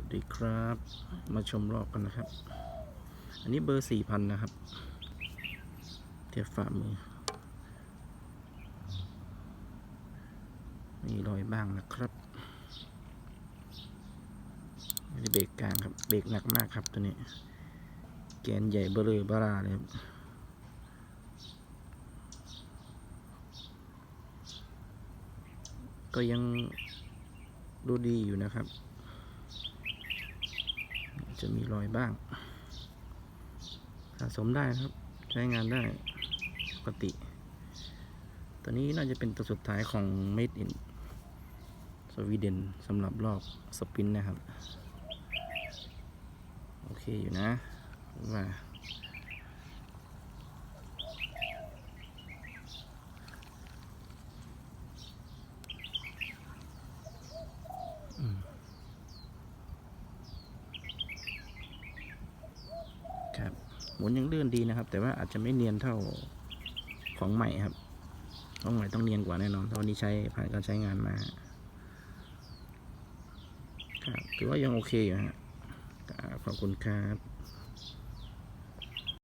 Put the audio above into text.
วัสดีครับ มาชมรอบกันนะครับ อันนี้เบอร์สี่พันนะครับ เทียบฝ่ามือ มีรอยบ้างนะครับนนี้เบรกกลางครับ เบรกหนักมากครับตัวนี้ แกนใหญ่เบลอบาราเลยครับก็ยังดูดีอยู่นะครับ มีรอยบ้างสะสมได้ครับ ใช้งานได้ปกติ ตัวนี้น่าจะเป็นตัวสุดท้ายของ Made in สวีเดนสำหรับรอบสปินนะครับ โอเคอยู่นะว่า ครับ หมุนยังเลื่อนดีนะครับ แต่ว่าอาจจะไม่เนียนเท่าของใหม่ครับ ของใหม่ต้องเนียนกว่าแน่นอนเพราะนี้ใช้ผ่านการใช้งานมาครับถือว่ายังโอเคอยู่ฮะครับขอบคุณครับ